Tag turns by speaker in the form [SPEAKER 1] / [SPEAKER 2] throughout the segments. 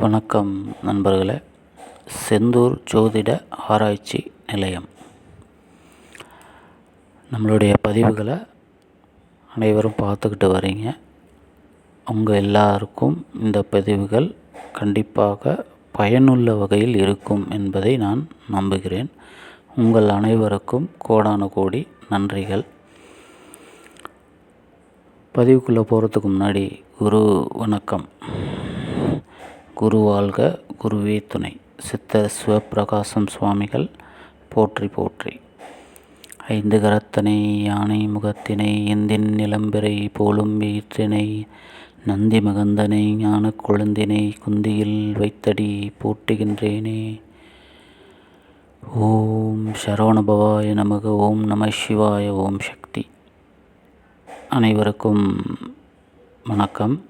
[SPEAKER 1] வணக்கம் நண்பர்களே. செந்தூர் ஜோதிட ஆராய்ச்சி நிலையம். நம்மளுடைய பதிவுகளை அனைவரும் பார்த்துக்கிட்டு வரீங்க. உங்கள் எல்லாருக்கும் இந்த பதிவுகள் கண்டிப்பாக பயனுள்ள வகையில் இருக்கும் என்பதை நான் நம்புகிறேன். உங்கள் அனைவருக்கும் கோடான கோடி நன்றிகள். பதிவுக்குள்ளே போகிறதுக்கு முன்னாடி குரு வணக்கம். குரு வாழ்க குருவே துணை. சித்தர் சிவப்பிரகாசம் சுவாமிகள் போற்றி போற்றி. ஐந்து கரத்தனை யானை முகத்தினை எந்தின் நிலம்பிறை போலும் வீற்றினை நந்தி மகந்தனை ஞான குழந்தினை குந்தியில் வைத்தடி போட்டுகின்றேனே ஓம் சரவணபவாய நமக ஓம் நம சிவாய ஓம் சக்தி. அனைவருக்கும் வணக்கம்.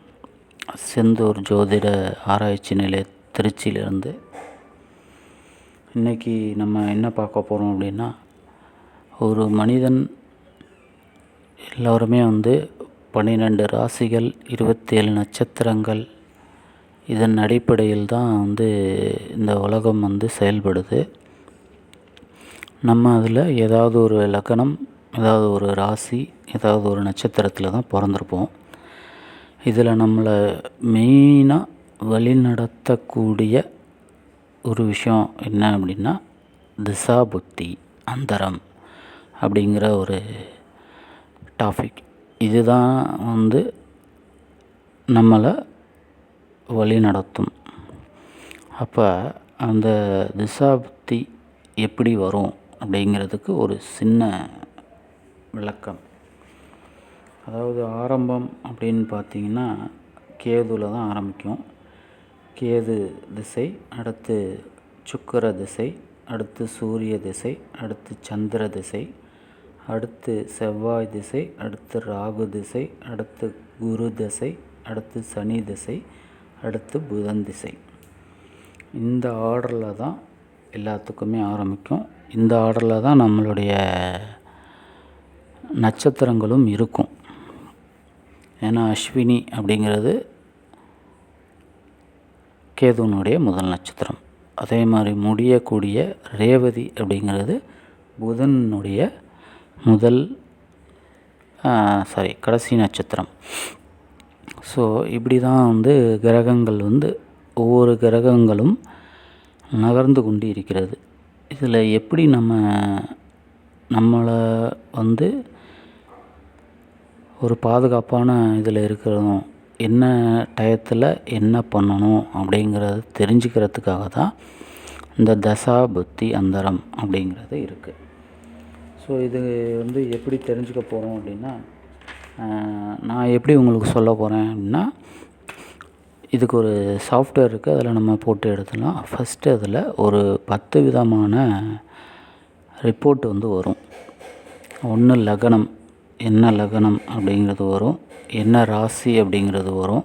[SPEAKER 1] செந்தூர் ஜோதிட ஆராய்ச்சி நிலைய திருச்சியிலேருந்து இன்றைக்கி நம்ம என்ன பார்க்க போகிறோம் அப்படின்னா ஒரு மனிதன் எல்லோருமே வந்து பன்னிரெண்டு ராசிகள் இருபத்தேழு நட்சத்திரங்கள் இதன் அடிப்படையில் தான் வந்து இந்த உலகம் வந்து செயல்படுது. நம்ம அதில் ஏதாவது ஒரு லக்கணம் ஏதாவது ஒரு ராசி ஏதாவது ஒரு நட்சத்திரத்தில் தான் பிறந்திருப்போம். இதில் நம்மளை மெயினாக வழிநடத்தக்கூடிய ஒரு விஷயம் என்ன அப்படின்னா திசா புத்தி அந்தரம் அப்படிங்கிற ஒரு டாபிக் இதுதான் வந்து நம்மளை வழி நடத்தும் அப்போ அந்த திசா புத்தி எப்படி வரும் அப்படிங்கிறதுக்கு ஒரு சின்ன விளக்கம். அதாவது ஆரம்பம் அப்படின்னு பார்த்தீங்கன்னா கேதுவில் தான் ஆரம்பிக்கும். கேது திசை அடுத்து சுக்கர திசை அடுத்து சூரிய திசை அடுத்து சந்திர திசை அடுத்து செவ்வாய் திசை அடுத்து ராகு திசை அடுத்து குரு திசை அடுத்து சனி திசை அடுத்து புதன் திசை. இந்த ஆர்டரில் தான் எல்லாத்துக்குமே ஆரம்பிக்கும். இந்த ஆர்டரில் தான் நம்மளுடைய நட்சத்திரங்களும் இருக்கும். ஏன்னா அஸ்வினி அப்படிங்கிறது கேதுவனுடைய முதல் நட்சத்திரம். அதே மாதிரி முடியக்கூடிய ரேவதி அப்படிங்கிறது புதனுடைய முதல் சாரி கடைசி நட்சத்திரம். ஸோ இப்படி தான் வந்து கிரகங்கள் வந்து ஒவ்வொரு கிரகங்களும் நகர்ந்து கொண்டு இருக்கிறது இதில் எப்படி நம்ம நம்மளை வந்து ஒரு பாதுகாப்பான இதில் இருக்கிறதும் என்ன டயத்தில் என்ன பண்ணணும் அப்படிங்கிறத தெரிஞ்சுக்கிறதுக்காக தான் இந்த தசா புத்தி அந்தரம் அப்படிங்கிறது இருக்குது ஸோ இது வந்து எப்படி தெரிஞ்சுக்க போகிறோம் அப்படின்னா நான் எப்படி உங்களுக்கு சொல்ல போகிறேன் அப்படின்னா இதுக்கு ஒரு சாஃப்ட்வேர் இருக்குது அதில் நம்ம போட்டு எடுத்துடலாம். ஃபஸ்ட்டு அதில் ஒரு பத்து விதமான ரிப்போர்ட் வந்து வரும். ஒன்று லக்னம். என்ன லக்னம் அப்படிங்கிறது வரும் என்ன ராசி அப்படிங்கிறது வரும்.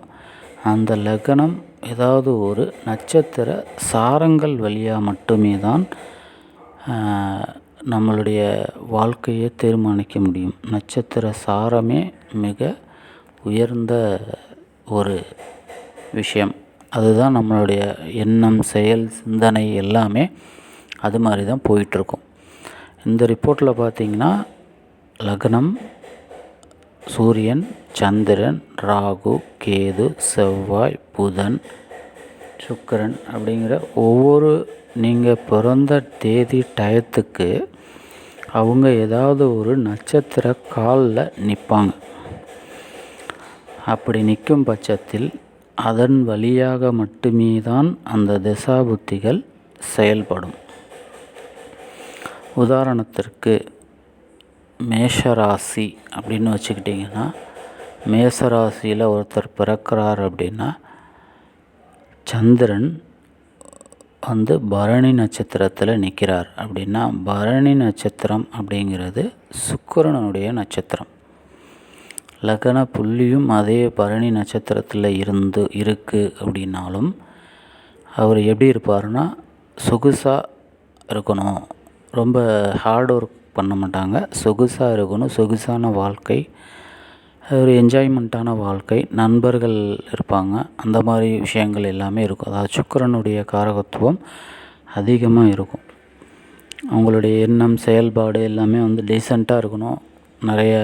[SPEAKER 1] அந்த லக்னம் ஏதாவது ஒரு நட்சத்திர சாரங்கள் வழியாக மட்டுமே தான் நம்மளுடைய வாழ்க்கையை தீர்மானிக்க முடியும். நட்சத்திர சாரமே மிக உயர்ந்த ஒரு விஷயம். அதுதான் நம்மளுடைய எண்ணம் செயல் சிந்தனை எல்லாமே அது மாதிரி தான் போயிட்டுருக்கும். இந்த ரிப்போர்ட்டில் பார்த்திங்கன்னா லக்னம் சூரியன் சந்திரன் ராகு கேது செவ்வாய் புதன் சுக்கரன் அப்படிங்கிற ஒவ்வொரு நீங்கள் பிறந்த தேதி டயத்துக்கு அவங்க ஏதாவது ஒரு நட்சத்திர காலில் நிற்பாங்க அப்படி நிற்கும் பட்சத்தில் அதன் வழியாக மட்டுமே தான் அந்த திசாபுத்திகள் செயல்படும். உதாரணத்திற்கு மேஷராசி அப்படின்னு வச்சுக்கிட்டிங்கன்னா மேசராசியில் ஒருத்தர் பிறக்கிறார் அப்படின்னா சந்திரன் வந்து பரணி நட்சத்திரத்தில் நிற்கிறார் அப்படின்னா பரணி நட்சத்திரம் அப்படிங்கிறது சுக்கரனுடைய நட்சத்திரம். லக்ன புள்ளியும் அதே பரணி நட்சத்திரத்தில் இருந்து இருக்குது அப்படின்னாலும் அவர் எப்படி இருப்பார்னா சொகுசாக இருக்கணும். ரொம்ப ஹார்ட் ஒர்க் பண்ண மாட்டாங்க. சொகுசாக இருக்கணும். சொகுசான வாழ்க்கை ஒரு என்ஜாய்மெண்ட்டான வாழ்க்கை நண்பர்கள் இருப்பாங்க. அந்த மாதிரி விஷயங்கள் எல்லாமே இருக்கும். அதாவது சுக்கரனுடைய காரகத்துவம் அதிகமாக இருக்கும். அவங்களுடைய எண்ணம் செயல்பாடு எல்லாமே வந்து டீசெண்டாக இருக்கணும். நிறைய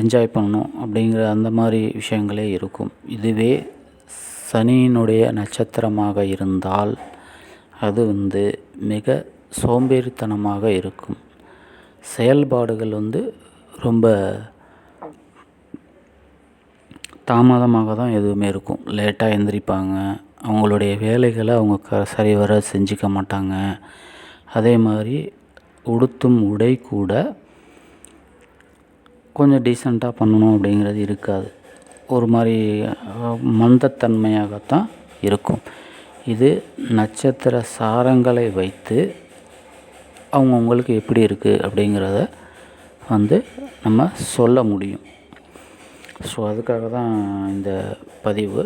[SPEAKER 1] என்ஜாய் பண்ணணும் அப்படிங்கிற அந்த மாதிரி விஷயங்களே இருக்கும். இதுவே சனியினுடைய நட்சத்திரமாக இருந்தால் அது வந்து மிக சோம்பேறித்தனமாக இருக்கும். செயல்பாடுகள் வந்து ரொம்ப தாமதமாக தான் எதுவுமே இருக்கும். லேட்டாக எந்திரிப்பாங்க. அவங்களுடைய வேலைகளை அவங்க க சரிவர செஞ்சுக்க மாட்டாங்க. அதே மாதிரி உடுத்தும் உடை கூட கொஞ்சம் டீசெண்டாக பண்ணணும் அப்படிங்கிறது இருக்காது. ஒரு மாதிரி மந்தத்தன்மையாகத்தான் இருக்கும். இது நட்சத்திர சாரங்களை வைத்து அவங்கவுங்களுக்கு எப்படி இருக்குது அப்படிங்கிறத வந்து நம்ம சொல்ல முடியும். ஸோ அதுக்காக தான் இந்த பதிவு.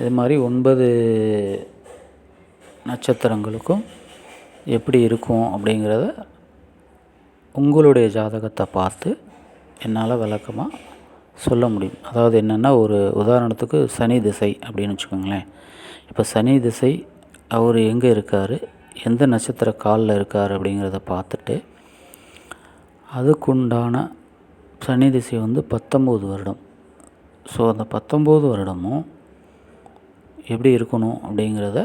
[SPEAKER 1] இது மாதிரி ஒன்பது நட்சத்திரங்களுக்கும் எப்படி இருக்கும் அப்படிங்கிறத உங்களுடைய ஜாதகத்தை பார்த்து என்னால் விளக்கமாக சொல்ல முடியும். அதாவது என்னென்னா ஒரு உதாரணத்துக்கு சனி திசை அப்படின்னு வச்சுக்கோங்களேன். இப்போ சனி திசை அவர் எங்கே இருக்கார்? எந்த நட்சத்திர காலில் இருக்கார் அப்படிங்கிறத பார்த்துட்டு அதுக்குண்டான சனி திசை வந்து பத்தொம்போது வருடம். ஸோ அந்த பத்தொம்போது வருடமும் எப்படி இருக்கணும் அப்படிங்கிறத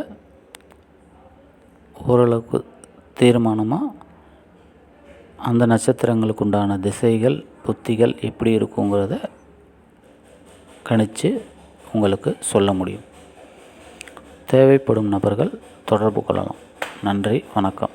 [SPEAKER 1] ஓரளவுக்கு தீர்மானமாக அந்த நட்சத்திரங்களுக்கு உண்டான திசைகள் புத்திகள் எப்படி இருக்குங்கிறத கணித்து உங்களுக்கு சொல்ல முடியும். தேவைப்படும் நபர்கள் தொடர்பு கொள்ளலாம். நன்றி வணக்கம்.